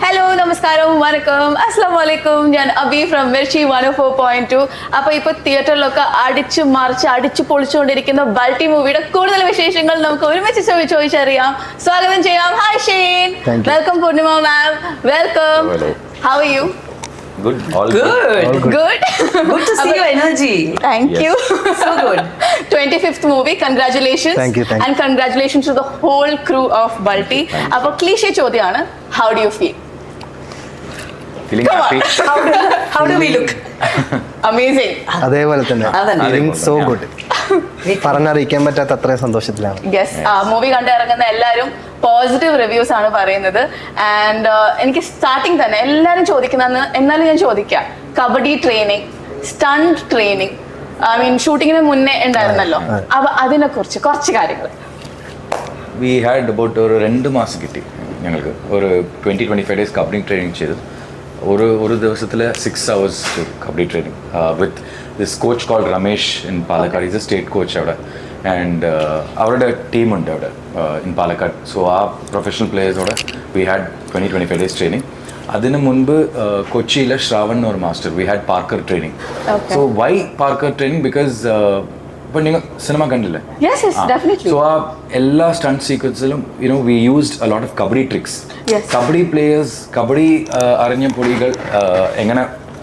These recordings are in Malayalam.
ഹലോ നമസ്കാരം വണക്കം. അസ്സാം വലൈക്കും ഞാൻ Abi from Mirchi one four point two അപ്പൊ ഇപ്പൊ തിയേറ്ററിലൊക്കെ അടിച്ചു മറിച്ച് അടിച്ചു പൊളിച്ചുകൊണ്ടിരിക്കുന്ന ബൾട്ടി മൂവിയുടെ കൂടുതൽ വിശേഷങ്ങൾ നമുക്ക് ഒരുമിച്ച് ചോദി- ചോദിച്ചറിയാം. സ്വാഗതം ചെയ്യാം. Hi Shane welcome Poornima ma'am welcome how are you Good. All Good. Good Good. To see your energy. Thank you So good. 25th movie congratulations Thank you, thank you. And congratulations to the whole crew of Balti അപ്പൊ ക്ലീഷേ ചോദ്യമാണ് how do you feel Feeling happy how do we look? Amazing അതേപോലെ തന്നെ. ഫീലിംഗ് സോ ഗുഡ് പറഞ്ഞറിയിക്കാൻ പറ്റാത്ത അത്രയും സന്തോഷത്തിലാണ്. യെസ് മൂവി കണ്ട ഇറങ്ങുന്ന എല്ലാവരും പോസിറ്റീവ് റിവ്യൂസ് ആണ് പറയുന്നത്. ആൻഡ് എനിക്ക് സ്റ്റാർട്ടിങ് തന്നെ എല്ലാവരും ചോദിക്കുന്ന എന്നാലും ഞാൻ ചോദിക്കാം. Kabaddi training stunt training I mean ഷൂട്ടിങ്ങിന് മുന്നേ ഉണ്ടായിരുന്നല്ലോ. അപ്പൊ അതിനെ കുറിച്ച് കുറച്ച് കാര്യങ്ങൾ. വി ഹാഡ് അബൌട്ട് ഒരു രണ്ട് മാസം കിട്ടി ഞങ്ങൾക്ക്. ഒരു twenty twenty five days kabaddi training ചെയ്തു. ഒരു ഒരു ദിവസത്തിൽ six hours kabaddi training with this coach call Ramesh in Palakkad is a state coach അവിടെ. ആൻഡ് അവരുടെ ടീമുണ്ട് അവിടെ ഇൻ പാലക്കാട് സോ ആ professional പ്ലേയേഴ്സോടെ we had twenty twenty five days training അതിന് മുൻപ് uh, കൊച്ചിയിലെ ശ്രാവൺ എന്ന് ഒരു master we had parkour training Okay. So why parkour training because ഇപ്പം നിങ്ങൾ സിനിമ കണ്ടില്ലേ? യെസ് യെസ് ഡെഫിനറ്റ്ലി സോ ആ എല്ലാ stunt സീക്വൻസിലും you know we used a lot of kabaddi tricks Yes. Kabaddi players kabaddi അറിഞ്ഞ പൊടികൾ എങ്ങനെ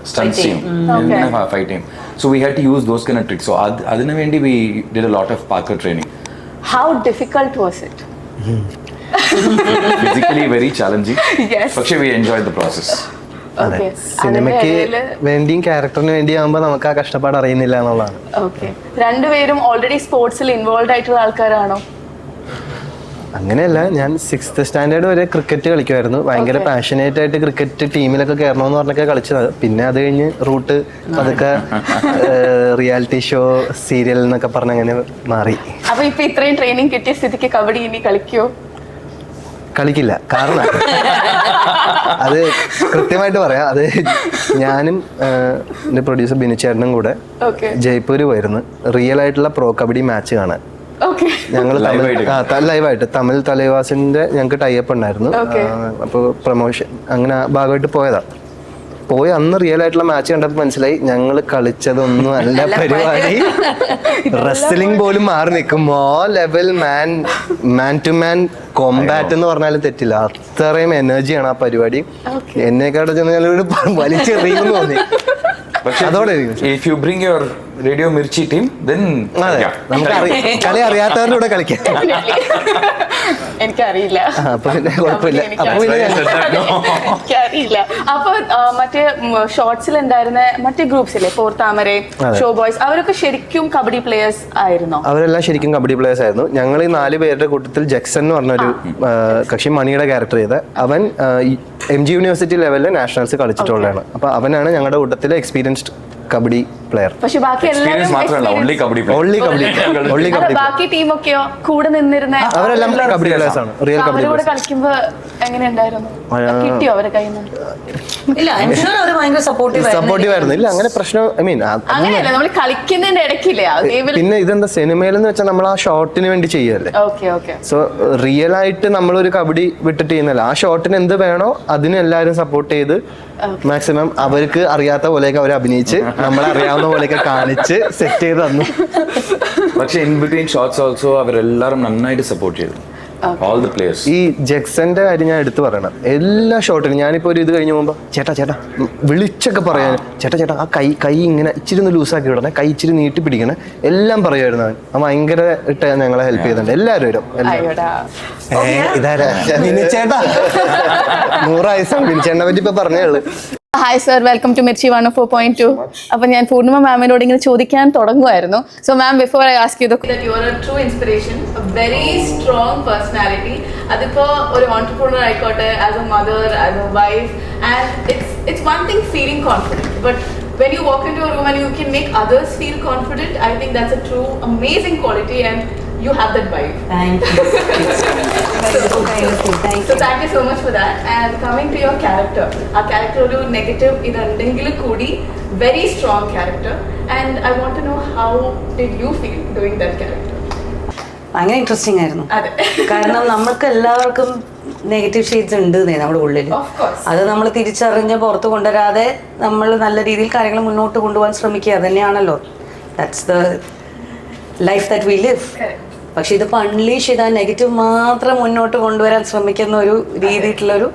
സ്റ്റണ്ട് ചെയ്യും? എങ്ങനെ ഫൈറ്റ് ചെയ്യും? So we had to use those kind tricks so അത് അതിനു വേണ്ടി we did a lot of parkour training how difficult was it physically very challenging yes പക്ഷേ വി എൻജോയ് ദ പ്രോസസ് അതെ. സിനിമയ്ക്ക് വേണ്ടിയും ക്യാരക്ടറിന് വേണ്ടി ആകുമ്പോൾ നമുക്ക് ആ കഷ്ടപ്പാട് അറിയുന്നില്ല എന്നുള്ളതാണ്. ഓക്കെ രണ്ടുപേരും ഓൾറെഡി സ്പോർട്സിൽ ഇൻവോൾവ് ആയിട്ടുള്ള ആൾക്കാരാണോ? അങ്ങനെയല്ല ഞാൻ സിക്സ്ത് സ്റ്റാൻഡേർഡ് വരെ ക്രിക്കറ്റ് കളിക്കുമായിരുന്നു. ഭയങ്കര പാഷനേറ്റ് ആയിട്ട് ക്രിക്കറ്റ് ടീമിലൊക്കെ കയറണമെന്ന് പറഞ്ഞൊക്കെ കളിച്ചത് പിന്നെ അത് കഴിഞ്ഞ് റൂട്ട് അതൊക്കെ റിയാലിറ്റി ഷോ സീരിയൽ എന്നൊക്കെ പറഞ്ഞ് അങ്ങനെ മാറി. അപ്പൊ ഇപ്പൊ ഇത്രയും ട്രെയിനിങ് കിട്ടിയ സ്ഥിതിക്ക് കബഡി ഇനി കളിക്കോ? കളിക്കില്ല. കാരണം അത് കൃത്യമായിട്ട് പറയാം. അത് ഞാനും എന്റെ പ്രൊഡ്യൂസർ ബിനുചേട്ടനും കൂടെ ഓക്കെ ജയ്പൂര് പോയിരുന്നു. റിയൽ ആയിട്ടുള്ള പ്രോ കബഡി മാച്ച് കാണാൻ. ഓക്കെ ഞങ്ങൾ ലൈവായിട്ട് തമിഴ് തലൈവാസിന്റെ ഞങ്ങൾക്ക് ടൈപ്പ് ഉണ്ടായിരുന്നു. അപ്പോൾ പ്രൊമോഷൻ അങ്ങനെ ഭാഗമായിട്ട് പോയതാ. പോയി അന്ന് റിയൽ ആയിട്ടുള്ള മാച്ച് കണ്ടപ്പോൾ മനസ്സിലായി ഞങ്ങൾ കളിച്ചതൊന്നും അല്ല പരിപാടി. റെസ്ലിംഗ് പോലും മാറി നിൽക്കും. Level man man to man combat എന്ന് പറഞ്ഞാലും തെറ്റില്ല. അത്രയും എനർജിയാണ് ആ പരിപാടി. എന്നെക്കാട്ട് ചെന്ന് ഞാൻ വലിച്ചെറിയുമെന്ന് തോന്നി. അതോടെ. If you bring your radio Mirchi team then കളി അറിയാത്തവരുടെ കൂടെ കളിക്കാം. എനിക്കറിയില്ല. അപ്പൊ പിന്നെ കുഴപ്പമില്ല. അപ്പൊ പിന്നെ എനിക്കറിയില്ല. അപ്പൊ മറ്റേ ഷോർട്സിൽ ഉണ്ടായിരുന്ന മറ്റേ ഗ്രൂപ്പ്സ് ഇല്ലേ ഫോർ താമര ഷോ ബോയ്സ് അവരൊക്കെ ശരിക്കും കബഡി പ്ലേയേഴ്സ് ആയിരുന്നു? അവരെല്ലാം ശരിക്കും കബഡി പ്ലേയേഴ്സ് ആയിരുന്നു. ഞങ്ങൾ ഈ നാല് പേരുടെ കൂട്ടത്തിൽ ജക്സൺ എന്ന് പറഞ്ഞൊരു കക്ഷി മണിയുടെ ക്യാരക്ടർ ചെയ്ത. അവൻ എം ജി യൂണിവേഴ്സിറ്റി ലെവലിൽ നാഷണൽസ് കളിച്ചിട്ടുള്ളതാണ്. അപ്പൊ അവനാണ് ഞങ്ങളുടെ കൂട്ടത്തിലെ എക്സ്പീരിയൻസ്ഡ് കബഡി പ്ലെയർ പക്ഷെ ബാക്കി എല്ലാവരും മാത്രമല്ല only kabaddi only kabaddi only kabaddi ബാക്കി ടീമൊക്കെയോ കൂടെ നിന്നിരുന്ന അവരെല്ലാം കബഡി പ്ലേയേഴ്സ് ആണ്. റിയൽ കബഡി അവരുടെ കൂടെ കളിക്കുമ്പോ എങ്ങനെ ഉണ്ടായിരുന്നു. കിട്ടിയോ അവരെ കയ്യിൽ നിന്ന് ഇല്ല ഐം ഷുവർ അവർ ഭയങ്കര സപ്പോർട്ടീവ് സപ്പോർട്ടീവ് ആയിരുന്നു. ഇല്ല അങ്ങനെ പ്രശ്നം ഐ മീൻ അങ്ങനെയല്ല നമ്മൾ കളിക്കുന്നതിന്റെ ഇടയ്ക്കില്ലേ പിന്നെ ഇതെന്താ സിനിമയിലെന്ന് വെച്ചാൽ നമ്മൾ ആ ഷോട്ടിന് വേണ്ടി ചെയ്യല്ലേ ഓക്കെ ഓക്കെ സോ റിയൽ ആയിട്ട് നമ്മളൊരു കബഡി വിട്ടിട്ട് ചെയ്യുന്നില്ല ആ ഷോട്ടിന് എന്ത് വേണോ അതിന് എല്ലാവരും സപ്പോർട്ട് ചെയ്ത് മാക്സിമം അവർക്ക് അറിയാത്ത പോലെയൊക്കെ അവർ അഭിനയിച്ച് നമ്മളെ അറിയാവുന്ന പോലെയൊക്കെ കാണിച്ച് സെറ്റ് ചെയ്ത് തന്നു. പക്ഷെ ഇൻ ബിറ്റ്വീൻ ഷോർട്സ് ഓൾസോ അവരെല്ലാവരും നന്നായിട്ട് സപ്പോർട്ട് ചെയ്തു. ഓൾ ദി പ്ലേയേഴ്സ് ഈ ജെക്സന്റെ കാര്യം ഞാൻ എടുത്തു പറയണം. എല്ലാ ഷോട്ടിനും ഞാനിപ്പോ ഒരു ഇത് കഴിഞ്ഞ് പോകുമ്പോ ചേട്ടാ ചേട്ടാ വിളിച്ചൊക്കെ പറയാൻ ചേട്ടാ ചേട്ടാ ആ കൈ കൈ ഇങ്ങനെ ഇച്ചിരി ഒന്ന് ലൂസാക്കി വിടണേ. കൈ ഇച്ചിരി നീട്ടി പിടിക്കണേ. എല്ലാം പറയുമായിരുന്നു അവൻ. ആ ഭയങ്കര ഇട്ട് ഞങ്ങളെ ഹെൽപ്പ് ചെയ്തിട്ടുണ്ട്. എല്ലാവരും വരും. ഇതാരാ? ചേട്ടാ നൂറ് വയസ്സാണ്. ബിനിച്ചേട്ടനെ പറ്റി ഇപ്പൊ പറഞ്ഞേ ഉള്ളു. Hi sir welcome to Mirchi one four point two അപ്പൊ ഞാൻ പൂർണിമ മാമിനോട് ഇങ്ങനെ ചോദിക്കാൻ തുടങ്ങുമായിരുന്നു so ma'am before I ask you true inspiration very strong personality അതിപ്പോ ഒരു ഓൺടർപ്രണർ ആയിക്കോട്ടെ as a mother as a wife and it's it's one thing feeling confident but when you walk into a room and you can make others feel confident, I think that's a true amazing quality. And you have that vibe. Thank you. Thank So thank you so much for that. And coming to your character, our character ഒരു negative ഇതുണ്ടെങ്കിൽ കൂടി very strong character. And I want to know how did you feel doing that character? ഭയങ്കര ഇൻട്രസ്റ്റിംഗ് ആയിരുന്നു. കാരണം നമുക്ക് എല്ലാവർക്കും നെഗറ്റീവ് ഷെയ്ഡ്സ് ഉണ്ട് നമ്മുടെ ഉള്ളിൽ Of course. അത് നമ്മൾ തിരിച്ചറിഞ്ഞ് പുറത്ത് കൊണ്ടുവരാതെ നമ്മൾ നല്ല രീതിയിൽ കാര്യങ്ങൾ മുന്നോട്ട് കൊണ്ടുപോകാൻ ശ്രമിക്കുക അത് തന്നെയാണല്ലോ that's the life that we live. പക്ഷെ ഇതിപ്പോൾ അൺലീഷ് ചെയ്താൽ നെഗറ്റീവ് മാത്രം മുന്നോട്ട് കൊണ്ടുവരാൻ ശ്രമിക്കുന്ന ഒരു രീതിയിലുള്ളൊരു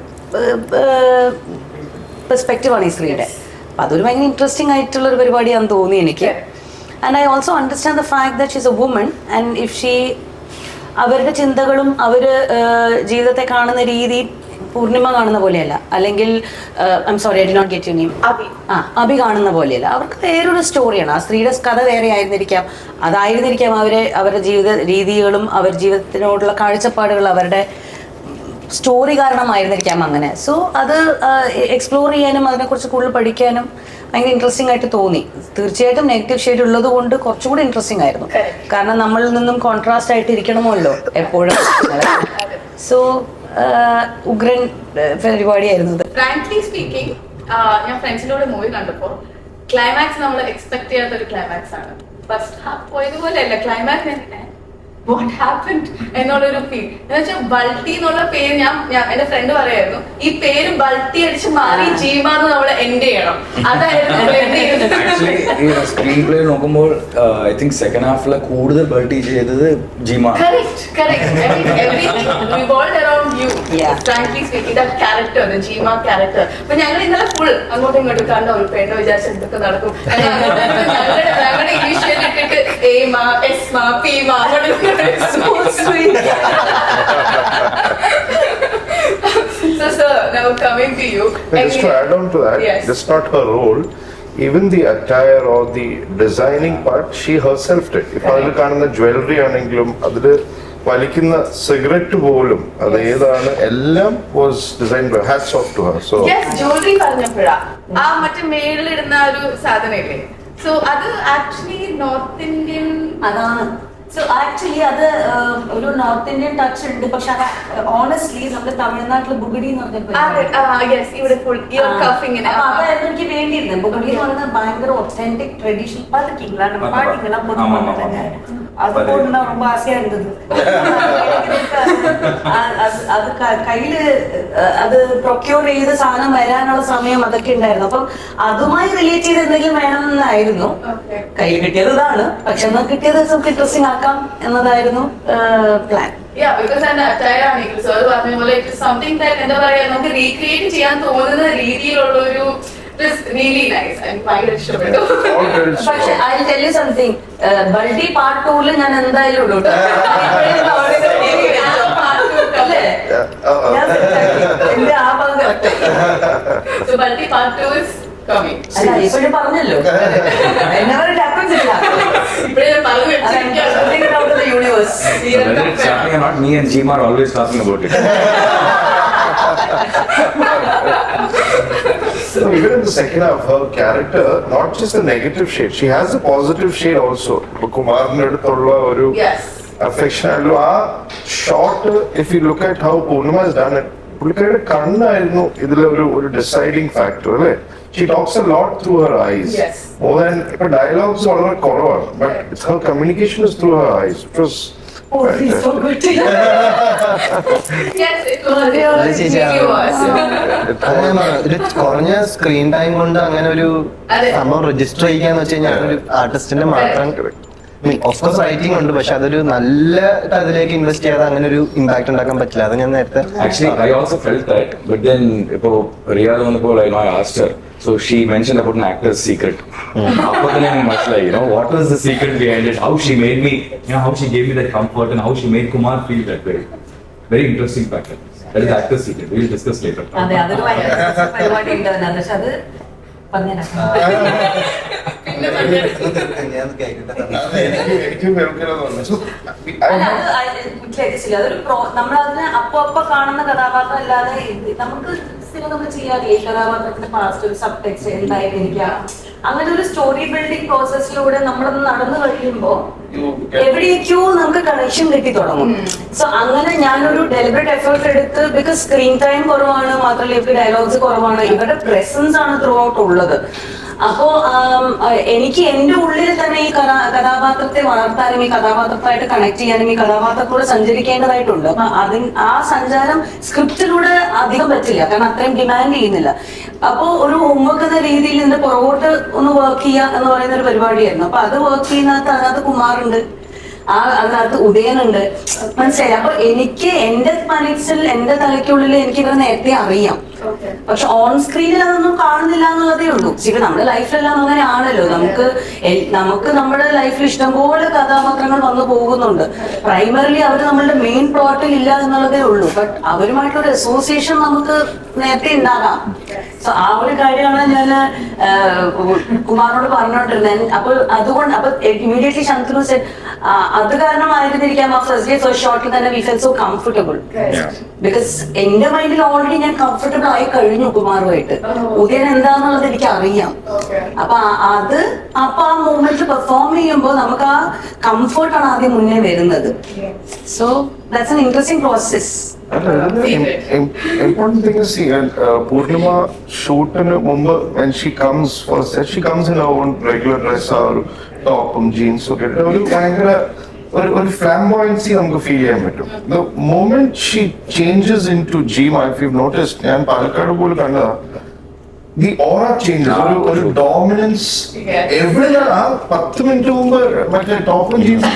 പെർസ്പെക്റ്റീവാണ് ഈ സ്ത്രീയുടെ. അപ്പം അതൊരു ഭയങ്കര ഇൻട്രസ്റ്റിംഗ് ആയിട്ടുള്ള ഒരു പരിപാടിയാണെന്ന് തോന്നി എനിക്ക്. And I also understand the fact that she's a woman and if she അവരുടെ ചിന്തകളും അവർ ജീവിതത്തെ കാണുന്ന രീതി പൂർണിമ കാണുന്ന പോലെയല്ല. അല്ലെങ്കിൽ I'm sorry I did not get you name Abhi. ആ അഭി കാണുന്ന പോലെയല്ല. അവർക്ക് വേറൊരു സ്റ്റോറിയാണ് ആ സ്ത്രീയുടെ കഥ വേറെ ആയിരുന്നിരിക്കാം. അതായിരുന്നിരിക്കാം അവരെ അവരുടെ ജീവിത രീതികളും അവർ ജീവിതത്തിനോടുള്ള കാഴ്ചപ്പാടുകൾ അവരുടെ സ്റ്റോറി കാരണമായിരുന്നിരിക്കാം അങ്ങനെ. സോ അത് എക്സ്പ്ലോർ ചെയ്യാനും അതിനെക്കുറിച്ച് കൂടുതൽ പഠിക്കാനും ഭയങ്കര ഇൻട്രസ്റ്റിംഗ് ആയിട്ട് തോന്നി. തീർച്ചയായിട്ടും നെഗറ്റീവ് ഷെയ്ഡ് ഉള്ളത് കൊണ്ട് കുറച്ചുകൂടി ഇൻട്രസ്റ്റിംഗ് ആയിരുന്നു. കാരണം നമ്മളിൽ നിന്നും കോൺട്രാസ്റ്റ് ആയിട്ട് ഇരിക്കണമല്ലോ എപ്പോഴും സോ ഉഗ്രൻ പരിപാടിയായിരുന്നു ഫ്രാങ്ക്ലി സ്പീക്കിംഗ് ഞാൻ ഫ്രണ്ട്സിനോട് മൂവി കണ്ടപ്പോൾ ക്ലൈമാക്സ് നമ്മൾ എക്സ്പെക്ട് ചെയ്യാത്ത ഒരു ക്ലൈമാക്സ് ആണ്. ഫസ്റ്റ് ഹാഫ് പോയതുപോലെയല്ല ക്ലൈമാക്സ് വാട്ട് ഹാപ്പൻ എന്നുള്ളൊരു ഫീൽ എന്ന് വെച്ചാൽ ബൾട്ടി എന്നുള്ള പേര് ഞാൻ എന്റെ ഫ്രണ്ട് പറയായിരുന്നു ഈ പേര് ബൾട്ടി അടിച്ച് മാറി ജീമാന്ന് നമ്മൾ എൻഡ് ചെയ്യണം അതായിരുന്നു സ്ക്രീൻ പ്ലേ നോക്കുമ്പോൾ ഐ തിങ്ക് സെക്കൻഡ് ഹാഫിലെ കൂടുതൽ ബൾട്ടി ചെയ്തത് ജീമാ Correct, correct. Every, everything revolved around you. Yeah. Frankly speaking, that character, the Jima character. അപ്പൊ ഞങ്ങൾ ഇന്നലെ ഫുൾ അങ്ങോട്ടും ഇങ്ങോട്ടും കണ്ട ഒരു പെണ്ണ് വിചാരിച്ചെടുത്തൊക്കെ എന്തൊക്കെ നടക്കും ഞങ്ങളുടെ ഇട്ടിട്ട് എ മാ എസ് മാ പി മാ അങ്ങോട്ടും ഇങ്ങോട്ടും so sir, now coming to you. But just to add on to that, Yes. that's not her role. Even the attire or the designing part, she herself did. If അതിൽ കാണുന്ന ജ്വല്ലറി ആണെങ്കിലും അതിൽ വലിക്കുന്ന സിഗരറ്റ് പോലും അത് ഏതാണ് എല്ലാം was design hats off to her so jewellery പറഞ്ഞപ്പോഴാ ആ മറ്റേ മേളിലിടുന്ന ഒരു സാധനം ഇല്ലേ സോ അത് ആക്ച്വലി നോർത്ത് ഇന്ത്യൻ അതാണ്. സോ ആക്ച്വലി അത് ഒരു നോർത്ത് ഇന്ത്യൻ ടച്ച് ഉണ്ട്. പക്ഷെ അത് ഓണസ്റ്റ്ലി നമ്മുടെ തമിഴ്നാട്ടിൽ ബുഗഡി എന്ന് അതായിരുന്നു എനിക്ക് വേണ്ടിയിരുന്നത്. ബുഗഡി എന്ന് പറയുന്നത് ഭയങ്കര ഒത്തന്റിക് ട്രഡീഷണൽ പല കിങ്ങളാണ് പാട്ടിങ്ങളാണ് பாட்டிங்கெல்லாம் போட்டு ஆமா, ஆமா, பண்ணுறாங்க ஆமா. அது அது- போட்டுனா ரொம்ப ஆசையா இருந்தது அது- அது- അത് ക- കയ്യില് അഹ് അത് പ്രൊക്യൂർ ചെയ്ത് സാധനം വരാനുള്ള സമയം അതൊക്കെ ഉണ്ടായിരുന്നു അപ്പം അതുമായി റിലേറ്റ് ചെയ്ത് എന്തെങ്കിലും വേണമെന്നായിരുന്നു Okay. കയ്യിൽ കിട്ടിയത് ഇതാണ് പക്ഷെ എന്നാൽ കിട്ടിയത് നമുക്ക് ഇൻട്രസ്റ്റിംഗ് ആക്കാം എന്നതായിരുന്നു പ്ലാൻ Yeah, because അതിന്റെ attire ആണെങ്കിലും സർ പറഞ്ഞ പോലെ ഇറ്റ് സംതിങ് ദാറ്റ് എന്താ പറയാ നമുക്ക് റീക്രിയേറ്റ് ചെയ്യാൻ തോന്നുന്ന രീതിയിലുള്ള ഒരു പക്ഷെ I tell you something Balti part tool ഞാൻ എന്തായാലും ഉള്ളൂ. ഇപ്പോഴേ അവിടെ ഒരു ആ part two അല്ലേ? ഞാൻ set ആക്കി. എന്റെ And even in the second half, her character, not just a negative shade, she has a positive shade also. കുമാറിന്റെ അടുത്തുള്ള ഒരു Yes. അഫെക്ഷൻ ആയാലും ആ shot if you look at how Poornima is done പുള്ളിക്കാരുടെ കണ്ണായിരുന്നു ഇതിലെ ഒരു ഒരു ഡിസൈഡിങ് ഫാക്ടർ അല്ലേ she talks a lot through her eyes. More than ഇപ്പൊ ഡയലോഗ്സ് വളരെ കുറവാണ് but her communication is through her eyes it was Oh, he's so good. Yes, it was. അതെ, It ചേച്ചി, really was. അത് ഞാൻ പറഞ്ഞു, ഒരു കുറഞ്ഞ സ്ക്രീൻ ടൈം കൊണ്ട് അങ്ങനെ ഒരു അതെ. സംഭവം രജിസ്റ്റർ ചെയ്യാന്ന് വെച്ച് കഴിഞ്ഞാൽ ഒരു ആർട്ടിസ്റ്റിന്റെ മാത്രം ഓഫ്കോഴ്സ് റൈറ്റിംഗ് ഉണ്ട് പക്ഷെ അതൊരു നല്ല അതിലേക്ക് ഇൻവെസ്റ്റ് ചെയ്യാതെ അങ്ങനെ ഒരു ഇമ്പാക്ട് ഉണ്ടാക്കാൻ പറ്റില്ല അത് ഞാൻ നേരത്തെ Actually, I also felt that, but then ഇപ്പോൾ റിയാദ് വന്നപ്പോൾ I know I asked her, so she mentioned about an actor's secret. Mm. തന്നെ എനിക്ക് മനസ്സിലായി, you know, what was the secret behind it? How she made me, you know, how she gave me that comfort and how she made Kumar feel that way. Very interesting factor. That is the actor's secret. We will discuss later. അതെ അതൊരു പരിപാടി ഉണ്ട് അതിനകത്ത് പക്ഷെ അത് നമ്മളതിനെ അപ്പൊ അപ്പൊ കാണുന്ന കഥാപാത്രം അല്ലാതെ നമുക്ക് സിനിമ നമ്മൾ ചെയ്യാറില്ല? കഥാപാത്രത്തിന്റെ പാസ്റ്റ് ഒരു സബ് ടെക്സ്റ്റ് എന്തായിരിക്കാം അങ്ങനെ ഒരു സ്റ്റോറി ബിൽഡിംഗ് പ്രോസസ്സിലൂടെ നമ്മൾ നടന്നു കഴിയുമ്പോ എവിടേക്കോ നമുക്ക് കണക്ഷൻ കിട്ടി തുടങ്ങും. സോ അങ്ങനെ ഞാനൊരു ഡെലിബറേറ്റ് എഫേർട്ട് എടുത്ത് ബിക്കോസ് സ്ക്രീൻ ടൈം കുറവാണ് മാത്രമല്ല ഇവർക്ക് ഡയലോഗ്സ് കുറവാണ് ഇവരുടെ പ്രസൻസ് ആണ് ത്രൂ ഔട്ട് ഉള്ളത്. അപ്പോ എനിക്ക് എന്റെ ഉള്ളിൽ തന്നെ ഈ കഥാ- കഥാപാത്രത്തെ വളർത്താനും ഈ കഥാപാത്രമായിട്ട് കണക്ട് ചെയ്യാനും ഈ കഥാപാത്രത്തോട് സഞ്ചരിക്കേണ്ടതായിട്ടുണ്ട്. അപ്പൊ അതിന് ആ സഞ്ചാരം സ്ക്രിപ്റ്റിലൂടെ അധികം പറ്റില്ല. കാരണം അത്രയും ഡിമാൻഡ് ചെയ്യുന്നില്ല. അപ്പോ ഒരു ഹോംവർക്ക് എന്ന രീതിയിൽ നിന്ന് പുറകോട്ട് ഒന്ന് വർക്ക് ചെയ്യുക എന്ന് പറയുന്ന ഒരു പരിപാടിയായിരുന്നു. അപ്പൊ അത് വർക്ക് ചെയ്യുന്നകത്ത് അതിനകത്ത് കുമാറുണ്ട്. ആ അതിനകത്ത് ഉദയനുണ്ട്. മനസ്സിലായി അപ്പൊ എനിക്ക് എന്റെ മനസ്സിൽ എന്റെ തലയ്ക്കുള്ളിൽ എനിക്ക് ഇവരെ നേരത്തെ അറിയാം. പക്ഷെ ഓൺ സ്ക്രീനിൽ അതൊന്നും കാണുന്നില്ല എന്നുള്ളതേ ഉള്ളൂ. ഇപ്പൊ നമ്മുടെ ലൈഫിലെല്ലാം അങ്ങനെ ആണല്ലോ നമുക്ക് നമുക്ക് നമ്മുടെ ലൈഫിൽ ഇഷ്ടംപോലെ കഥാപാത്രങ്ങൾ വന്നു പോകുന്നുണ്ട്. പ്രൈമറിലി അവർ നമ്മളുടെ മെയിൻ പ്ലോട്ടിൽ ഇല്ല എന്നുള്ളതേ ഉള്ളൂ. ബട്ട് അവരുമായിട്ടുള്ള അസോസിയേഷൻ നമുക്ക് നേരത്തെ ഉണ്ടാകാം. സോ ആ ഒരു കാര്യമാണ് ഞാൻ കുമാറിനോട് പറഞ്ഞോണ്ടിരുന്നത് അപ്പോൾ അതുകൊണ്ട് അപ്പൊ ഇമീഡിയറ്റ്ലി ശാന്തനു സെറ്റ് അത് കാരണമായിരുന്നിരിക്കാം ആ ഫസ്റ്റ് ഡേ ഫസ്റ്റ് ഷോട്ടിൽ തന്നെ we fell so comfortable because എന്റെ മൈൻഡിൽ ഓൾറെഡി ഞാൻ കംഫർട്ടബിൾ ആയി കഴിഞ്ഞു കുമാറുമായിട്ട്. ഉദയൻ എന്താന്നുള്ളത് എനിക്ക് അറിയാം അപ്പൊ അത് അപ്പൊ ആ മൂമെന്റ് പെർഫോം ചെയ്യുമ്പോൾ നമുക്ക് ആ കംഫർട്ടാണ് ആദ്യം മുന്നേ വരുന്നത്. So that's an interesting process important thing C Poornima ഷൂട്ടിന് മുമ്പ് when she comes for set she comes in her own regular dress ആ ഒരു ടോപ്പും ജീൻസും ഒക്കെ ഇട്ട് ഒരു ഭയങ്കര ഒരു ഒരു ഫ്ലാംബോയൻസി നമുക്ക് ഫീൽ ചെയ്യാൻ പറ്റും. Moment she changes in to Jeema if you notice ഞാൻ പാലക്കാട് പോലും കണ്ടതാ. ദി ഓറ ചേഞ്ചസ് ഒരു ഒരു ഡോമിനൻസ് എവിടെയാണ് ആ പത്ത് മിനിറ്റ് മുമ്പ് മറ്റേ ടോപ്പും ജീൻസും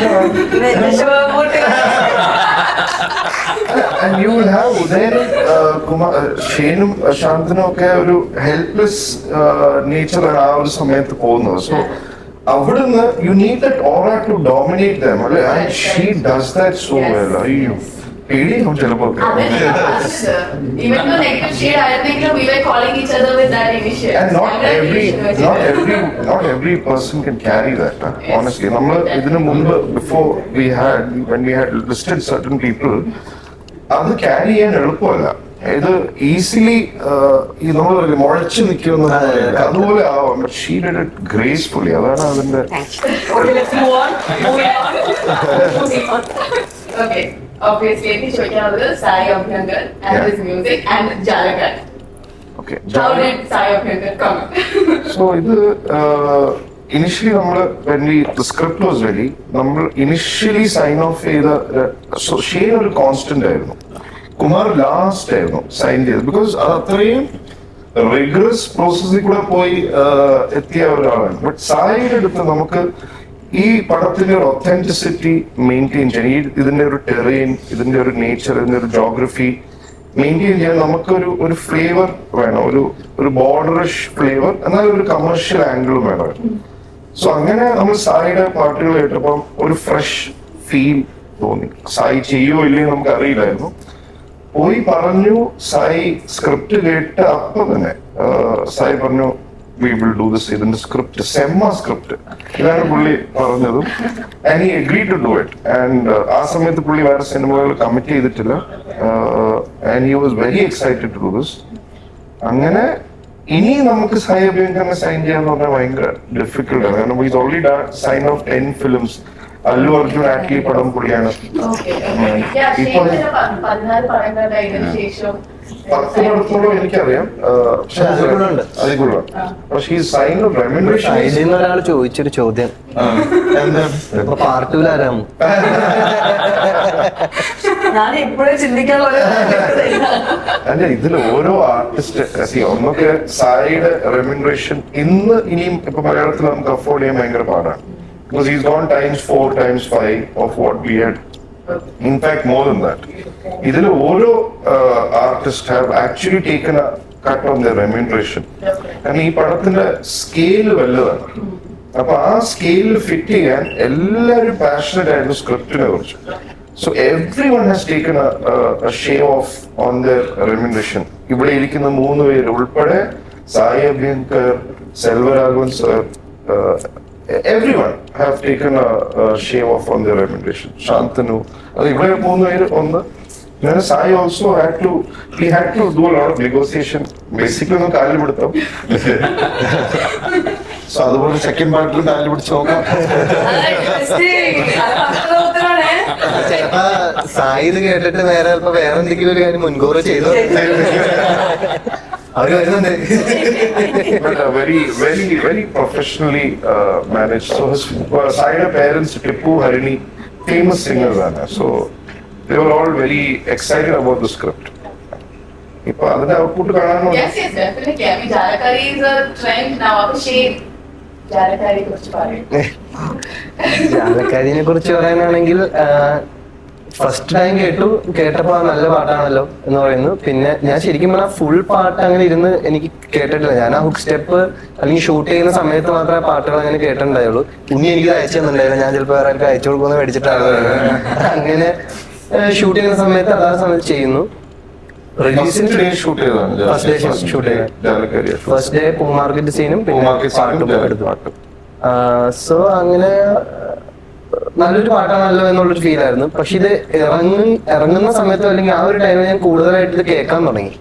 you will have ഉദയനും കുമാർ ശാന്തനും ഒക്കെ ഒരു ഹെൽപ്ലെസ് നേച്ചറാണ് ആ ഒരു സമയത്ത് പോകുന്നത്. സോ അവിടുന്ന് you need that aura to dominate them അല്ലെ and she does that so well അയ്യോ പേടിയാവും ചിലപ്പോ Even though negative shade ആയിരുന്നെങ്കിലും we were calling each other with that initial. And not every, not every, not every person can carry that. huh? Honestly, നമ്മൾ ഇതിനു മുമ്പ് before we had, when we had listed certain people, അത് ക്യാരി ചെയ്യാൻ എളുപ്പമല്ല ഇത് ഈസിലി ഈ നമ്മൾ മുഴച്ചു നിൽക്കുന്ന അതെ, അതെ. അതുപോലെ ആവാം. ഷീ ഡിഡ് ഇറ്റ് ഗ്രേസ്ഫുള്ളി അതാണ് അതിന്റെ obviously എനിക്ക് ചോദിക്കാനുള്ളത് സായി ജാലകൻ. How did come? സോ ഇത് ഇനിഷ്യലി നമ്മൾ when we script was ready നമ്മൾ ഇനിഷ്യലി സൈൻ ഓഫ് ചെയ്ത സോ ഷെയ്ൻ ഒരു കോൺസ്റ്റന്റ് ആയിരുന്നു. കുമാർ ലാസ്റ്റ് ആയിരുന്നു സൈൻ ചെയ്തത്. ബിക്കോസ് അത് അത്രയും റിഗ്രസ് പ്രോസസ്സിൽ കൂടെ പോയി എത്തിയ ഒരാളാണ്. ബട്ട് സായിയുടെ അടുത്ത് നമുക്ക് ഈ പടത്തിന്റെ ഒരു ഒത്തന്റിസിറ്റി മെയിന്റെയിൻ ചെയ്യാൻ ഈ ഇതിന്റെ ഒരു ടെറൈൻ ഇതിന്റെ ഒരു നേച്ചർ ഇതിന്റെ ഒരു ജോഗ്രഫി മെയിന്റെയിൻ ചെയ്യാൻ നമുക്കൊരു ഒരു ഫ്ലേവർ വേണം. ഒരു ഒരു ബോർഡറിഷ് ഫ്ലേവർ എന്നാൽ ഒരു കമേഴ്ഷ്യൽ ആംഗിളും വേണം. സോ അങ്ങനെ നമ്മൾ സായിയുടെ പാട്ടുകൾ കേട്ടപ്പോൾ ഒരു ഫ്രഷ് ഫീൽ തോന്നി. സായി ചെയ്യോ ഇല്ലയോ നമുക്ക് അറിയില്ലായിരുന്നു പോയി പറഞ്ഞു സായി സ്ക്രിപ്റ്റ് കേട്ട് അപ്പൊ തന്നെ സായി പറഞ്ഞു വി വിൽ ഡു ദിസ് ഇതിന്റെ സ്ക്രിപ്റ്റ് സെമ്മ സ്ക്രിപ്റ്റ് ഇതാണ് പുള്ളി പറഞ്ഞതും. And he agree to do it and ആ സമയത്ത് പുള്ളി വേറെ സിനിമകൾ കമ്മിറ്റ് ചെയ്തിട്ടില്ല. And he was very excited to this അങ്ങനെ ഇനി നമുക്ക് സായി അഭിയങ്കറിനെ സൈൻ ചെയ്യാന്ന് പറഞ്ഞാൽ ഭയങ്കര ഡിഫിക്കൽട്ടാണ് കാരണം already sign off ten films Allu Arjun Atlee പടം കൂടിയാണ് ഇപ്പൊ പത്ത് പടത്തോളം എനിക്കറിയാം. അതിൽ കൂടെ. അതിൽ. പക്ഷേ ഈ സൈൻ റെമ്യൂണറേഷൻ അതിൽ ഒരാൾ ചോദിച്ചൊരു ചോദ്യം. പാർട്ടിയിൽ ആരാമോ അല്ല ഇതിൽ ഓരോ ആർട്ടിസ്റ്റ് ഒന്നൊക്കെ സായിയുടെ റെമ്യൂണറേഷൻ ഇന്ന് ഇനിയും ഇപ്പൊ മലയാളത്തിൽ നമുക്ക് അഫോർഡ് ചെയ്യാൻ ഭയങ്കര പാടാണ്. Because gone times four, times five of what we had. In fact, more than that. ഇതിൽ ഓരോ artist have actually taken cut on the remuneration കാരണം ഈ പടത്തിന്റെ സ്കെയിൽ വലുതാണ് അപ്പൊ ആ സ്കെയിലിൽ ഫിറ്റ് ചെയ്യാൻ എല്ലാവരും പാഷനറ്റ് ആയിരുന്നു സ്ക്രിപ്റ്റിനെ കുറിച്ച് so everyone has taken share of on their remuneration ഇവിടെ ഇരിക്കുന്ന മൂന്ന് പേര് ഉൾപ്പെടെ Sai Abhyankar Selvaraghavan sir everyone have taken shave off on their remuneration Shantanu അത് ഇവിടെ മൂന്ന് പേര്. ഒന്ന് ഞാൻ Sai also had to he lot to do Basically, ഒന്ന് കാലിൽ പിടുത്തം. സോ അതുപോലെ സെക്കൻഡ് പാർട്ടിൽ കാലിൽ പിടിച്ച് നോക്കാം. ചിലപ്പോ സായി ഇത് കേട്ടിട്ട് വേറെ ചിലപ്പോ വേറെ എന്തെങ്കിലും ഒരു കാര്യം മുൻകൂർ ചെയ്തു അവർ വരുന്നുണ്ട് uh, uh, managed. So his uh, side of parents, Tippu Harini, famous singers are there. So they were all very excited about the script. ഇപ്പൊ അതിന്റെ ഔട്ട്പുട്ട് പറയും ജാലക്കാരിനെ കുറിച്ച് പറയാനാണെങ്കിൽ ഫസ്റ്റ് ടൈം കേട്ടു കേട്ടപ്പോ നല്ല പാട്ടാണല്ലോ എന്ന് പറയുന്നു. പിന്നെ ഞാൻ ശരിക്കും പറഞ്ഞാൽ ഫുൾ പാട്ട് അങ്ങനെ ഇരുന്ന് എനിക്ക് കേട്ടിട്ടില്ല. ഞാൻ ആ ഹുക്ക് സ്റ്റെപ്പ് അല്ലെങ്കിൽ ഷൂട്ട് ചെയ്യുന്ന സമയത്ത് മാത്രമേ പാട്ടുകൾ അങ്ങനെ കേട്ടിട്ടുണ്ടായുള്ളൂ. ഉണ്ണി എനിക്ക് അയച്ചു തന്നിട്ടുണ്ടായിരുന്നു ഞാൻ ചിലപ്പോൾ വേറെ ആർക്കും അയച്ചു കൊടുക്കുമെന്ന് മേടിച്ചിട്ടാണ് അങ്ങനെ ഷൂട്ട് ചെയ്യുന്ന സമയത്ത് അതാ സമയത്ത് ചെയ്യുന്നു. ഫസ്റ്റ് ഡേ ഷൂട്ട് ചെയ്തതാണ്. Shoot ചെയ്തത്. ജാലക്കാരിയ ഫസ്റ്റ് ഡേ പൂ മാർക്കറ്റ് സീനും പിന്നെ പാട്ടും എടുത്തു. സോ അങ്ങനെ നല്ലൊരു പാട്ടാണല്ലോ എന്നുള്ളൊരു ഫീൽ ആയിരുന്നു. പക്ഷെ ഇത് ഇറങ്ങി ഇറങ്ങുന്ന സമയത്തോ അല്ലെങ്കിൽ ആ ഒരു ടൈമിൽ ഞാൻ കൂടുതലായിട്ട് ഇത് കേൾക്കാൻ തുടങ്ങി.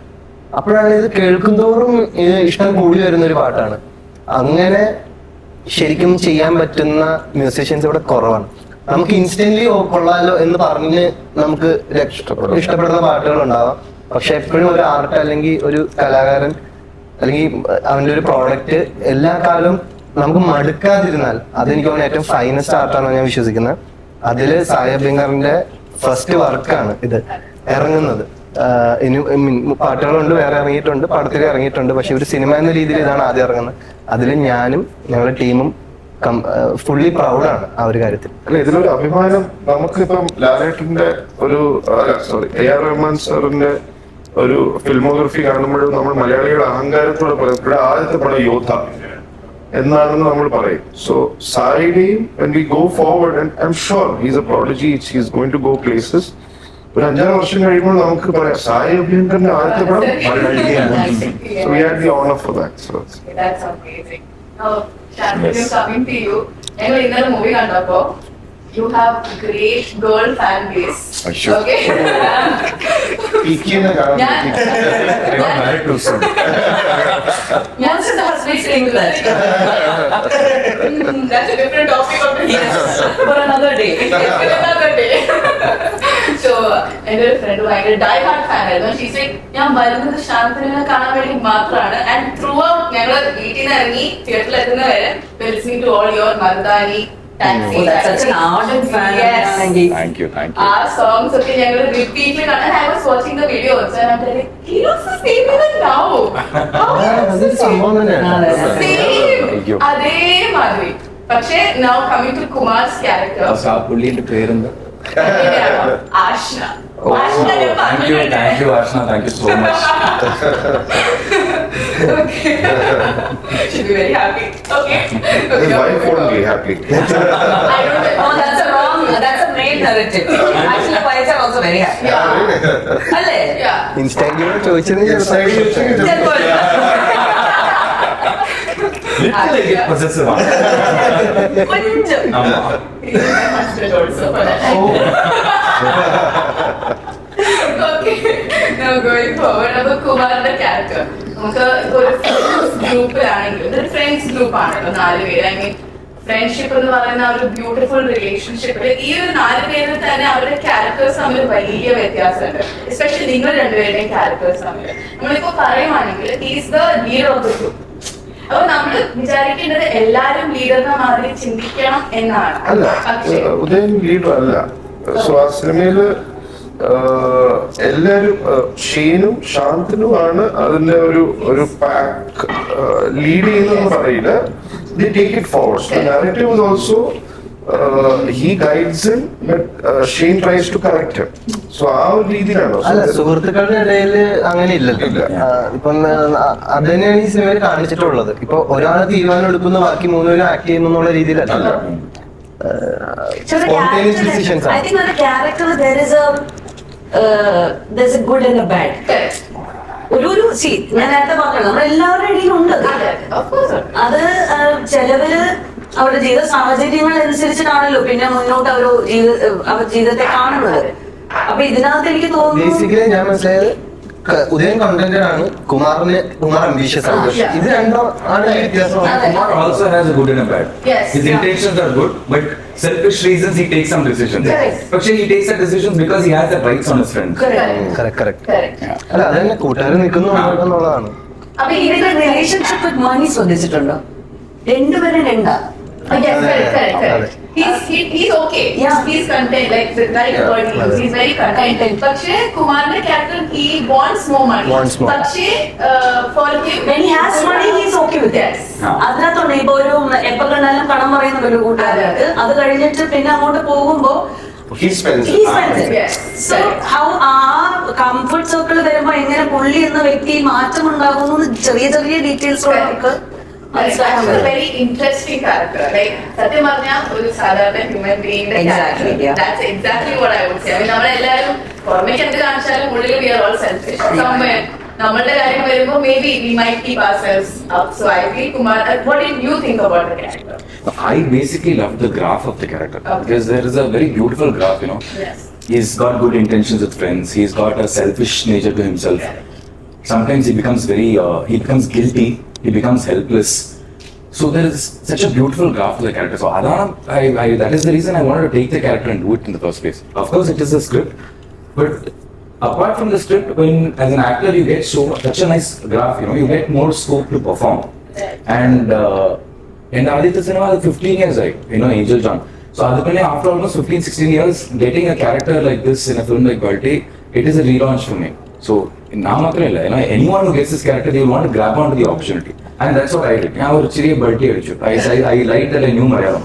അപ്പോഴാണ് ഇത് കേൾക്കുന്തോറും ഇത് ഇഷ്ടം കൂടി വരുന്ന ഒരു പാട്ടാണ്. അങ്ങനെ ശരിക്കും ചെയ്യാൻ പറ്റുന്ന മ്യൂസീഷ്യൻസ് ഇവിടെ കുറവാണ്. നമുക്ക് ഇൻസ്റ്റന്റ്ലി കൊള്ളാലോ എന്ന് പറഞ്ഞ് നമുക്ക് ഇഷ്ടപ്പെടുന്ന പാട്ടുകൾ ഉണ്ടാവാം പക്ഷെ എപ്പോഴും ഒരു ആർട്ട് അല്ലെങ്കിൽ ഒരു കലാകാരൻ അല്ലെങ്കിൽ അവന്റെ ഒരു പ്രോഡക്റ്റ് എല്ലാ കാലവും നമുക്ക് മടുക്കാതിരുന്നാൽ അതെനിക്ക് തോന്നുന്നു ഏറ്റവും ഫൈനസ്റ്റ് ആർട്ടാണെന്ന് ഞാൻ വിശ്വസിക്കുന്നത്. അതിൽ സായബിങ്കറിന്റെ ഫസ്റ്റ് വർക്കാണ് ഇത്. ഇറങ്ങുന്നത്. ഇനി പാട്ടുകളുണ്ട് വേറെ ഇറങ്ങിയിട്ടുണ്ട് പടത്തിൽ ഇറങ്ങിയിട്ടുണ്ട് പക്ഷെ ഒരു സിനിമ എന്ന രീതിയിൽ ഇതാണ് ആദ്യം ഇറങ്ങുന്നത്. അതിൽ ഞാനും ഞങ്ങളുടെ ടീമും ഫുള്ളി പ്രൗഡാണ് ആ ഒരു കാര്യത്തിൽ. അല്ല ഇതിലൊരു അഭിമാനം നമുക്കിപ്പം ലാലേട്ടന്റെ ഒരു സോറി എ ആർ റഹ്മാൻ സാറിന്റെ ഒരു ഫിൽമോഗ്രഫി കാണുമ്പോഴും നമ്മൾ മലയാളികളുടെ അഹങ്കാരത്തോടെ പറയും ആദ്യത്തെ പടം യോദ്ധ. എന്നാണെന്ന് നമ്മൾ പറയും. So സായിയുടെയും when we go forward and I'm sure he's a prodigy he's going to go places ഒരു അഞ്ചാറ് വർഷം കഴിയുമ്പോൾ നമുക്ക് പറയാം സായി അഭ്യങ്കറിന്റെ ആദ്യത്തെ പടം so we had the honour for that so ഇന്നലെ movie Now, Shantanu, coming to you. ഞങ്ങൾ ഇന്നലെ മൂവി കണ്ടപ്പോ you have great girl fan base അയ്യോ. ഓക്കെ ഞാൻ ഞാൻ Once the husband saying that. Mm, that's a different topic of discussion. For another day. Another day. so, എന്റെ ഒരു ഫ്രണ്ട് ഭയങ്കര ഡൈ ഹാർട്ട് ഫാൻ ആയിരുന്നു ഷീസ് ഞാൻ വരുന്നത് ശാന്തനെ കാണാൻ വേണ്ടി മാത്രമാണ് ആൻഡ് ത്രൂ ഔട്ട് ഞങ്ങൾ വീട്ടിൽ നിന്ന് ഇറങ്ങി തിയേറ്ററിൽ എത്തുന്നവരെ listening to all your Mardaani taxi that's such an ardent fan ആണെങ്കിൽ താങ്ക് യു താങ്ക് ആ സോങ്സ് ഒക്കെ ഞങ്ങൾ റിപ്പീറ്റിൽ കാണാൻ I was watching the video. അതേമാതിരി പക്ഷേ now coming to Kumar's character you ആ പുള്ളിന്റെ പേരെന്താ? Ashna Oh, thank you thank you Ashna thank you so much Okay. Should be very happy. Okay. His wife won't be happy. I don't know. Oh, that's a wrong, that's a main narrative. Actually, wives are also very happy. Yeah. അല്ലേ Yeah. ഇൻസ്റ്റാഗ്രാമിൽ ചോദിച്ചത് ചിലപ്പോൾ പൊസസീവ് ആണ് കൊഞ്ചം ആമാ He's my husband also for okay. Now going forward, അപ്പൊ കുമാറിന്റെ ക്യാരക്ടർ നമുക്ക് ഇപ്പൊ ഒരു ഗ്രൂപ്പിലാണെങ്കിൽ ഇതൊരു ഫ്രണ്ട്സ് ഗ്രൂപ്പ് ആണല്ലോ നാല് പേര്. ഐ മീൻ ഫ്രണ്ട്ഷിപ്പ് എന്ന് പറയുന്ന ഒരു ബ്യൂട്ടിഫുൾ റിലേഷൻഷിപ്പിൽ ഈ ഒരു നാല് പേരിൽ തന്നെ അവരുടെ ക്യാരക്ടേഴ്സ് തമ്മിൽ വലിയ വ്യത്യാസമുണ്ട്. എസ്പെഷ്യലി നിങ്ങൾ രണ്ടുപേരുടെയും ക്യാരക്ടേഴ്സ് തമ്മിൽ. നമ്മളിപ്പോ പറയുവാണെങ്കിൽ is the leader of the group അപ്പൊ നമ്മൾ വിചാരിക്കേണ്ടത് എല്ലാരും ലീഡറിനെ മാതിരി ചിന്തിക്കണം എന്നാണ്. പക്ഷേ ഉദയൻ ലീഡർ അല്ല. സോ ആ സിനിമയിൽ ഏഹ് എല്ലാരും ഷീനും ശാന്തനുമാണ് അതിന്റെ ഒരു ഒരു പാക്ക് ലീഡ് ചെയ്യുന്നതെന്ന് പറയില്ല. The take it forward narrative also he guides him but Shane tries to correct him so ആ ഒരു രീതിയിലാണ്. അല്ല സുഹൃത്തുക്കളുടെ ഇടയിൽ അങ്ങനെ ഇല്ലല്ലോ. ഇല്ല. ആ, ഇപ്പം അത് തന്നെയാണ് ഈ സിനിമയിൽ കാണിച്ചിട്ടുള്ളത്. ഇപ്പൊ ഒരാൾ തീരുമാനം എടുക്കുന്ന ബാക്കി മൂന്നുപേരും ആക്ട് ചെയ്യുന്നു എന്നുള്ള രീതിയിലല്ല. ആണ്. Think a good and a bad uh, there's a good and a bad. Correct. ഒരു ഒരു സി ഞാൻ നേരത്തെ പറഞ്ഞു നമ്മൾ എല്ലാവരുടെ ഇടയിലും ഉണ്ട് അത്. ചിലവര് അവരുടെ ജീവിത സാഹചര്യങ്ങൾ അനുസരിച്ചിട്ടാണല്ലോ പിന്നെ മുന്നോട്ട് അവർ അവർ ജീവിതത്തെ കാണുന്നത് അപ്പൊ ഇതിനകത്ത് എനിക്ക് തോന്നുന്നു ഞാൻ മനസ്സിലായത് ഉദയൻ കണ്ടന്റഡ് ആണ് കുമാറിന് കുമാർ അംബീഷ്യസ് ആണ്. ഇത് രണ്ടോ ആണ് വ്യത്യാസം അതെ. Kumar also has a good and a bad. Yes, His he takes some decisions. Correct. But he takes the decisions because he has the rights on his friends. Correct. Correct correct Correct. Yeah. അല്ല അത് തന്നെ കൂട്ടുകാർ നിൽക്കുന്നു എന്നുള്ളതാണ് അപ്പൊ ഇവരുടെ ഇതിന്റെ റിലേഷൻഷിപ്പ് വിത്ത് മണി ശ്രദ്ധിച്ചിട്ടുണ്ടോ രണ്ടുപേരും രണ്ടാ He's, he, he's okay. Yeah. He's content, like the right Yeah, word he used. He's very content. പക്ഷേ കുമാറിന്റെ character he wants more money. Wants more. പക്ഷേ uh, for him When he has money, he's okay with it. Yes. അതിനകത്തുണ്ട് ഇപ്പൊ ഒരു എപ്പോ കണ്ടാലും പണം പറയുന്ന ഒരു കൂട്ടുകാരത്ത് അത് കഴിഞ്ഞിട്ട് പിന്നെ അങ്ങോട്ട് പോകുമ്പോ He spends he spends it. Yes. So, how ആ കംഫർട്ട് സർക്കിൾ വരുമ്പോ എങ്ങനെ പുള്ളി എന്ന വ്യക്തി മാറ്റം ഉണ്ടാകുന്നു ചെറിയ ചെറിയ ഡീറ്റെയിൽസ് നമുക്ക് മനസ്സിലാക്കാൻ പറ്റും. വെരി ഇൻട്രസ്റ്റിംഗ് ക്യാരക്ടർ ലൈക്ക് സത്യം പറഞ്ഞാൽ ഒരു സാധാരണ human ബീയിന്റെ Exactly, yeah. That's exactly what I would say നമ്മളെല്ലാവരും പുറമേക്ക് എന്ത് കാണിച്ചാലും ഉള്ളിൽ we are all selfish somewhere നമ്മളുടെ കാര്യം വരുമ്പോൾ maybe we may keep ourselves up so I feel Kumar what did you think about the character I basically love the graph of the character Okay. because there is a very beautiful graph, you know. Yes. He's got good intentions with friends. He's got a selfish nature to himself. Sometimes he becomes very, uh, he becomes guilty. he becomes helpless. So there is such a beautiful graph of the character. So I, I, that is the reason I wanted to take the character and do it in the first place. Of course, it is a script, but apart from the script, when as an actor you get so such a nice graph, you know, you get more scope to perform. And uh, in Aditya cinema, 15 years, like you know, Angel John. So after almost 15, 16 years, getting a character like this in a film like Quality, it is a relaunch for me. So now, മാത്രമല്ല, you know, anyone who gets this character, they will want to grab onto the opportunity. And that's what I did. ഞാൻ ഒരു ചെറിയ ബൾട്ടി അടിച്ചു. I, I, I liked that I knew Malayalam.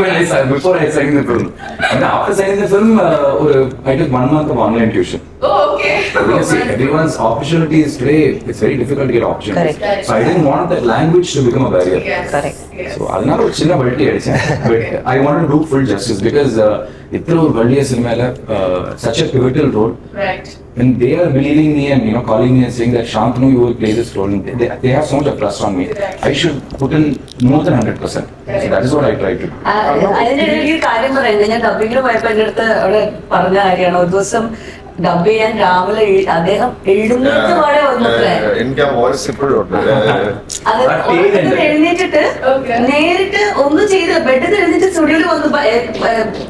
when I, signed- before I signed the film. And after signing the film, uh, ഒരു- I took one month of online tuition. Oh, okay. Because see, everyone's opportunities today, it's very difficult to get opportunities. Correct. So I didn't want that language to become a barrier. Yes. Correct. Yes. So അതിനാ ഒരു ചിന്ന Balti അടിച്ചேன் but I want to do full justice because ഇത്ര ഒരു വലിയ സിനിമയിലെ such a pivotal role Right. And they are believing me and you know calling me and saying that Shantanu you will play this role they, they have so much of trust on me I should put in more than 100% so that is what I try to do അതിനിടയിൽ കാര്യം പറയുന്നത് ഞാൻ ഡബ് ചെയ്യാൻ രാവിലെ എഴു- അദ്ദേഹം എഴുന്നേറ്റ് പാടെ വന്നത്രേ ഏഹ്, എനിക്ക് ആ വോയിസ് ഇപ്പോഴും ഉണ്ട് ഏഹ്, അത് ആ tail ഉറക്കത്തിൽ ഉണ്ട്. എഴുന്നേറ്റിട്ട് Okay. നേരിട്ട് ഒന്നും ചെയ്ത് ബെഡിൽ എഴുന്നേറ്റ് സ്റ്റുഡിയോയിൽ വന്ന്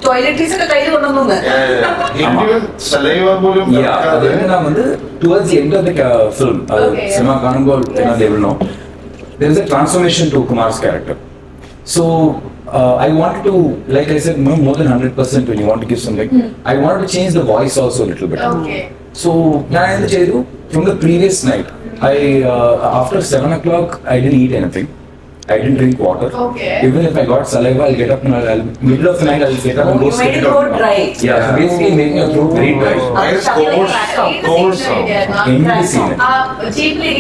ടോയ്ലറ്റീസ് ഒക്കെ കയ്യിൽ കൊണ്ടുവന്നു ഏഹ്, ഇന്ത്യൻ സലൈവ പോലും Yeah, അത് നടക്കാതെ ഞാൻ வந்து towards the end of the uh, film, അത് Okay, yeah. സിനിമ കാണുമ്പോൾ you know, they will know. There uh, I wanted to, like I said, more than 100% when you want to give something, mm. I wanted to change the voice also a little bit. Okay. So, from the previous night, I uh, after 7 o'clock, I didn't eat anything. I didn't drink water. Okay. Even if I got saliva, I'll get up and I'll, I'll middle of the night I'll get up and go you made it throat dry. Yeah, so basically making your throat very dry. Minus coarse, coarse. Hindi seen it. Cheaply,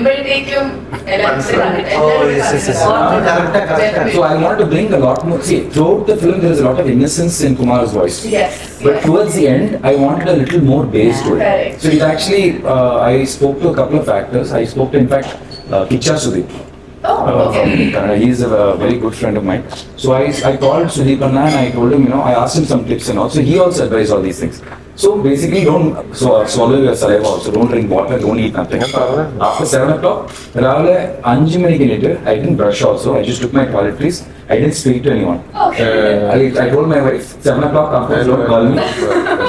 remember? എന്ത് ആയിരുന്നു? scene? ആ ജീപ്പിൽ ഇരിക്കുമ്പോഴാണ് ഇല്ല, ഇല്ല, ഇല്ല. ആ, Last- ആ, last ആ, day. അത് പറയല്ലേ? അയ്യോ. അല്ലെങ്കിൽ വരുമ്പോഴത്തേക്കും എല്ലാവരും മനസ്സിലായി. Oh, yes, yes, yes. Correct, correct. So I want to bring a lot more. See, throughout the film, there is a lot of innocence in Kumar's voice. Yes. But towards the end, I wanted a little more bass to it. Correct. So it actually, uh, I spoke to a couple of actors. I spoke to, in fact, uh, Kicha Sudeep. Oh, uh, okay. from Kannada. He is a, uh, very good friend of mine. So I, I called Sudeep Anna and I told him, you know, I asked him some tips and also he also advised all these things. So basically, don't so, swallow your saliva also. Don't drink water. Don't eat nothing. ഞാൻ പറഞ്ഞു. After seven o'clock, രാവിലെ അഞ്ച് മണിക്ക് എണീറ്റ് I didn't brush also. I just took my toiletries. I didn't speak to anyone. Okay. I, I told my wife, 7 o'clock after don't call me.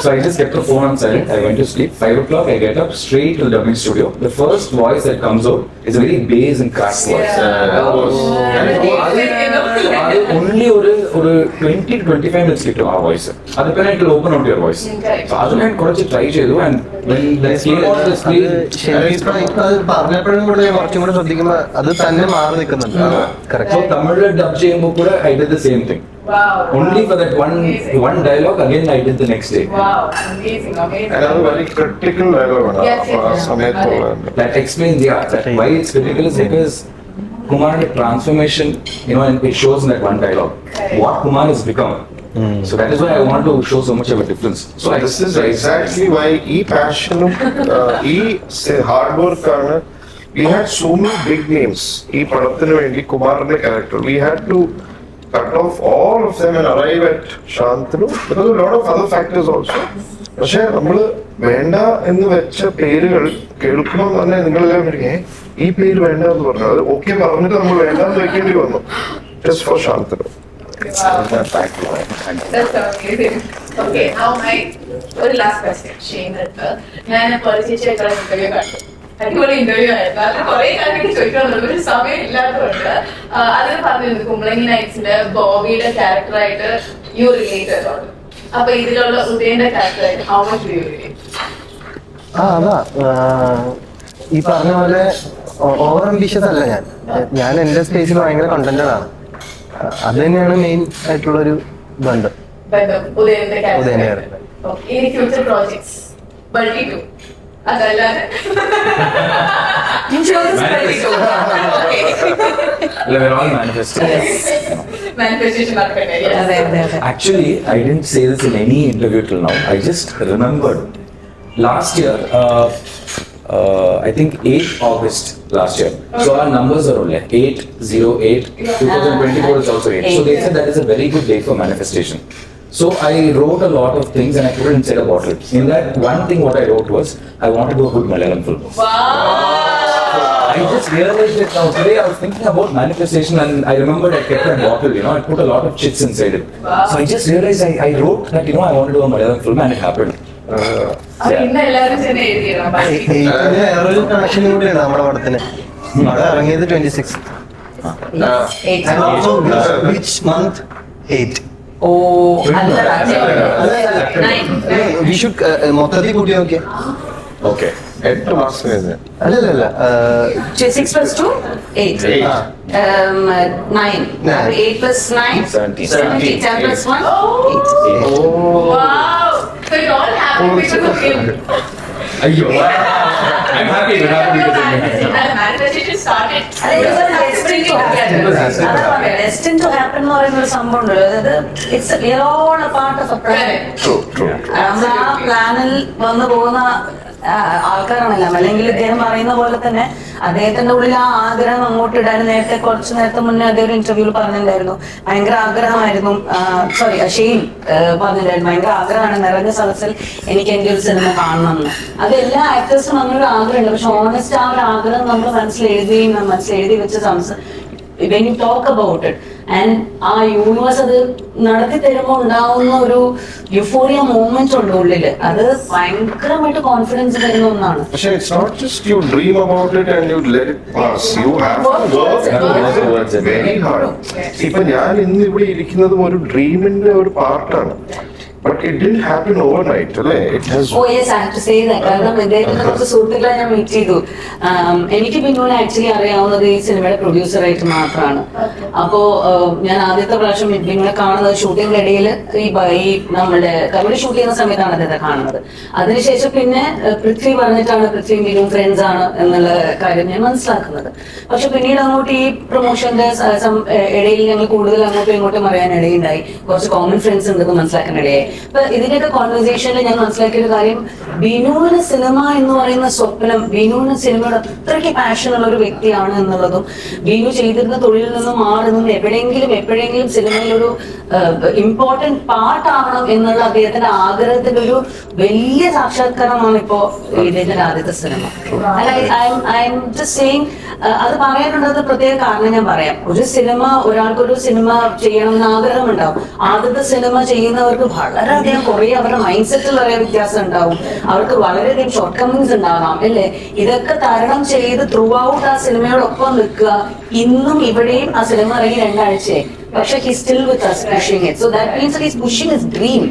so I just kept the phone on silent. I went to sleep. 5 o'clock, I get up straight to the dubbing studio. The first voice that comes out is a very bass and cracked voice. Yeah. of course. അത് only ഒരു ഒരു ട്വന്റി ട്വന്റി ഫൈവ് മിനിറ്റ്സ് കിട്ടും ആ വോയിസ് അത് പിന്നെ it open out your voice Mm, correct. അത് ഞാൻ കുറച്ച് ട്രൈ ചെയ്തു ആൻഡ് അത് ശരിക്കും ഇപ്പൊ ഇപ്പൊ അത് പറഞ്ഞപ്പോഴും കൂടെ കുറച്ചും കൂടെ ശ്രദ്ധിക്കുമ്പോ അത് തന്നെ മാറി നിൽക്കുന്നുണ്ട് സോ കറക്റ്റ് തമിഴിൽ ഡബ് ചെയ്യുമ്പോൾ കൂടെ I did the same thing Wow. Only for that one Amazing. One dialogue again I did the next day Wow. Amazing. Amazing. And അത് very critical ഡയലോഗാണ് Yes, yes, ആ yes. സമയത്തുള്ള that explains yeah that why it's critical is because Kumar transformation, you know, and it shows in that one dialogue. What Kumar has become. Mm. So that is why I want to show so much of a difference. So, this is exactly why e passion, uh, e say hard work karna. We had so many big names. E padathinu vendi Kumar the character. We had to cut off all of them and arrive at Shantanu because a lot of other factors also. പക്ഷെ നമ്മൾ വേണ്ട എന്ന് വെച്ച പേരുകൾ കേൾക്കുമ്പോൾ തന്നെ നിങ്ങളെല്ലാം ഇരിക്കേ ഈ പേര് വേണ്ട എന്ന് പറഞ്ഞു അത് ഓക്കെ പറഞ്ഞിട്ട് നമ്മൾ വേണ്ട എന്ന് വെക്കേണ്ടി വന്നു. ജസ്റ്റ് ഫോർ ശാന്തനു ഒരു ലാസ്റ്റ് ക്വസ്റ്റ്യൻ ചെയ്യുന്നുണ്ട് ഞാൻ പരിചയിച്ചേക്കുള്ള ഇന്റർവ്യൂ കണ്ടു അടിപൊളി ഇന്റർവ്യൂ ആയിരുന്നു. അത് കുറെ കാര്യങ്ങൾ ചോദിക്കാനുള്ളത് ഒരു സമയം ഇല്ലാത്തതുകൊണ്ട് അതിൽ പറഞ്ഞിരുന്നു കുമ്പളങ്ങി നൈറ്റ്സിന്റെ ബോബിയുടെ ക്യാരക്ടറായിട്ട് യു റിലേറ്റ് അപ്പൊ ഇതിലുള്ള ഉദയന്റെ ക്യാരക്ടറായിട്ട് ഹൗ മച്ച് യു ആ അതാ ഈ പറഞ്ഞ പോലെ ഓവർ അംബീഷ്യസ് അല്ല ഞാൻ. ഞാൻ എന്റെ സ്പേസിൽ ഭയങ്കര കണ്ടന്റഡ് ആണ്. അത് തന്നെയാണ് മെയിൻ ആയിട്ടുള്ളൊരു ബന്ധം. ഉദയന്റെ ഉദയന്റെ ക്യാരക്ടർ ഇനി ഫ്യൂച്ചർ പ്രോജക്ട്സ് ബൾട്ടി ടു അതല്ലാതെ we're all manifesting. മാനിഫെസ്റ്റേഷൻ നടക്കട്ടെ അതെ അതെ അതെ Actually, I didn't say this in any interview till now. I just remembered last year, uh, uh, I think 8 August last year. So our numbers are only 8, 0, 8. 2024 is also 8. So they said that is a very good day for manifestation. So I wrote a lot of things and I put it inside a bottle. In that, one thing what I wrote was, I want to do a good Malayalam film. I just realized it now. Today I was thinking about manifestation and I remembered I kept a bottle, you know, I put a lot of chits inside it. So I just realized I, I wrote that, you know, I want to do a Malayalam film and it happened. അത് ഇന്ന് എല്ലാവരും ചെന്ന് എഴുതിയിടാം ബാക്കി എയ്റ്റിന് വേറൊരു കണക്ഷൻ കൂടിയാണ് നമ്മുടെ പടത്തിന് പടം ഇറങ്ങിയത് twenty six which month eight ഓ അല്ല നയൻ വി ഷുഡ് മൊത്തത്തിൽ കൂട്ടി നോക്കിയേ Okay. എട്ട് മാസം കഴിഞ്ഞ് അല്ലല്ല six plus two eight nine Nine. Eight plus nine Seventeen. Seventeen ten plus one Wow! I'm happy to That started. Destined to happen എന്ന് പറയുന്ന ഒരു സംഭവം ഉണ്ട്. അതായത് it's we all a part of a plan നമ്മൾ ആ പ്ലാനിൽ വന്നു പോകുന്ന ആൾക്കാരാണെല്ലാം അല്ലെങ്കിൽ ഇദ്ദേഹം പറയുന്ന പോലെ തന്നെ അദ്ദേഹത്തിന്റെ ഉള്ളിൽ ആ ആഗ്രഹം അങ്ങോട്ട് ഇടാൻ നേരത്തെ കുറച്ച് നേരത്തെ മുന്നേ അദ്ദേഹം ഒരു ഇന്റർവ്യൂവിൽ പറഞ്ഞിട്ടുണ്ടായിരുന്നു. ഭയങ്കര ആഗ്രഹമായിരുന്നു. സോറി ഷെയ്ൻ പറഞ്ഞിട്ടുണ്ടായിരുന്നു. ഭയങ്കര ആഗ്രഹമാണ് നിറഞ്ഞ സദസ്സിൽ എനിക്ക് എന്റെ ഒരു സിനിമ കാണണം എന്ന്. അത് എല്ലാ ആക്ടേഴ്സും അങ്ങനെ ഒരു ആഗ്രഹമുണ്ട്. പക്ഷെ ഓണസ്റ്റ് ആ ഒരു ആഗ്രഹം നമ്മൾ മനസ്സിൽ എഴുതുകയും മനസ്സിൽ എഴുതി വെച്ച് സംസാ you talk about it and ആ യൂണിവേഴ്സ് അത് നടത്തി തരുമ്പോൾ ഉണ്ടാവുന്ന ഒരു യുഫോറിയ മൂവ്മെന്റ് ഉണ്ട് ഉള്ളിൽ. അത് ഭയങ്കരമായിട്ട് കോൺഫിഡൻസ് തരുന്ന ഒന്നാണ്. പക്ഷെ it's not just you dream about it and you let it pass you have to Work towards it. Very hard ഇപ്പൊ ഞാൻ ഇന്ന് ഇവിടെ ഇരിക്കുന്നതും ഒരു ഡ്രീമിന്റെ ഒരു പാർട്ടാണ് but it did happen overnight അല്ലേ? It has oh yes I to say കാരണം ഇദ്ദേഹത്തിന്റെ കുറച്ച് സുഹൃത്തുക്കളെ ഞാൻ മീറ്റ് ചെയ്തു. എനിക്ക് പിന്നോട് ആക്ച്വലി അറിയാവുന്നത് ഈ സിനിമയുടെ പ്രൊഡ്യൂസറായിട്ട് മാത്രമാണ് അപ്പോ ഞാൻ ആദ്യത്തെ പ്രാവശ്യം നിങ്ങളെ കാണുന്നത് ഷൂട്ടിംഗിന്റെ ഇടയിൽ ഈ ബ- ഈ നമ്മുടെ കബഡി ഷൂട്ട് ചെയ്യുന്ന സമയത്താണ് അദ്ദേഹത്തെ കാണുന്നത്. അതിനുശേഷം പിന്നെ പൃഥ്വി പറഞ്ഞിട്ടാണ് പൃഥ്വി ബിനും ഫ്രണ്ട്സ് ആണ് എന്നുള്ള കാര്യം ഞാൻ മനസ്സിലാക്കുന്നത്. പക്ഷെ പിന്നീട് അങ്ങോട്ട് ഈ പ്രൊമോഷന്റെ ഇടയിൽ ഞങ്ങൾ കൂടുതൽ അങ്ങോട്ടും ഇങ്ങോട്ടും അറിയാൻ ഇടയുണ്ടായി കുറച്ച് കോമൺ ഫ്രണ്ട്സ് ഉണ്ടെന്ന് മനസ്സിലാക്കാൻ ഇടയായി. അപ്പൊ ഇതിന്റെയൊക്കെ കോൺവെർസേഷനിൽ ഞാൻ മനസ്സിലാക്കിയ ഒരു കാര്യം ബിനുവിന് സിനിമ എന്ന് പറയുന്ന സ്വപ്നം ബിനുവിന് സിനിമയുടെ അത്രയ്ക്ക് പാഷൻ ഉള്ള ഒരു വ്യക്തിയാണ് എന്നുള്ളതും ബിനു ചെയ്തിരുന്ന തൊഴിലിൽ നിന്നും മാറി നിന്ന് എവിടെയെങ്കിലും എപ്പോഴെങ്കിലും സിനിമയിൽ ഒരു ഇമ്പോർട്ടന്റ് പാർട്ട് ആവണം എന്നുള്ള അദ്ദേഹത്തിന്റെ ആഗ്രഹത്തിന്റെ ഒരു വലിയ സാക്ഷാത്കാരമാണ് ഇപ്പോ ഇദ്ദേഹത്തിന്റെ ആദ്യത്തെ സിനിമ. അല്ല ഐ എം ജസ്റ്റ് സെയിങ് അത് പറയാനുള്ളത് പ്രത്യേക കാരണം ഞാൻ പറയാം. ഒരു സിനിമ ഒരാൾക്കൊരു സിനിമ ചെയ്യണം എന്ന് ആഗ്രഹം ഉണ്ടാവും ആദ്യത്തെ സിനിമ ചെയ്യുന്നവർക്ക് വളരെയധികം കുറേ അവരുടെ മൈൻഡ് സെറ്റിൽ വരെ വ്യത്യാസം ഉണ്ടാവും. അവർക്ക് വളരെയധികം ഷോർട്ട് കമ്മിങ്സ് ഉണ്ടാകാം അല്ലേ? ഇതൊക്കെ തരണം ചെയ്ത് ത്രൂ ഔട്ട് ആ സിനിമയോടൊപ്പം നിൽക്കുക. ഇന്നും ഇവിടെയും ആ സിനിമ ഇറങ്ങി രണ്ടാഴ്ചയായി. പക്ഷെ he still with us pushing it so that means he's pushing his dream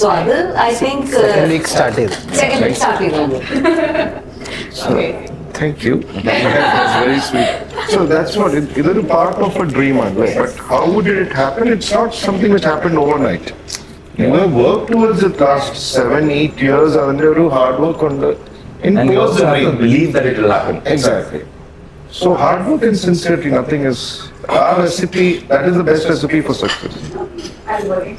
so അത് I think second week start ചെയ്തു സെക്കൻഡ് വീക്ക് സ്റ്റാർട്ട് ചെയ്തു Okay. Thank you. That's very sweet. So that's what it, ഇതൊരു part of a dream ആണ് but how did it happen? It's not something which happened overnight. നിങ്ങൾ work towards it last seven, eight years അതിന്റെ ഒരു hard work ഉണ്ട്. In And you towards also the have to dream. believe that it will happen. Exactly. So hard work and sincerity, nothing is our recipe. That is the best recipe for success. I.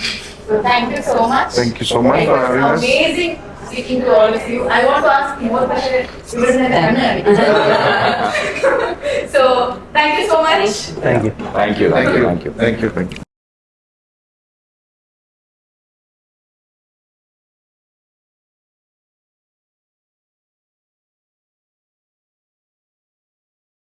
So thank you so much. Thank you so much for having us. Amazing speaking to all of you. I want to ask more questions. You wouldn't it. So thank you so much. Thank you. Thank you. Thank you. Thank you. Thank you. Thank you.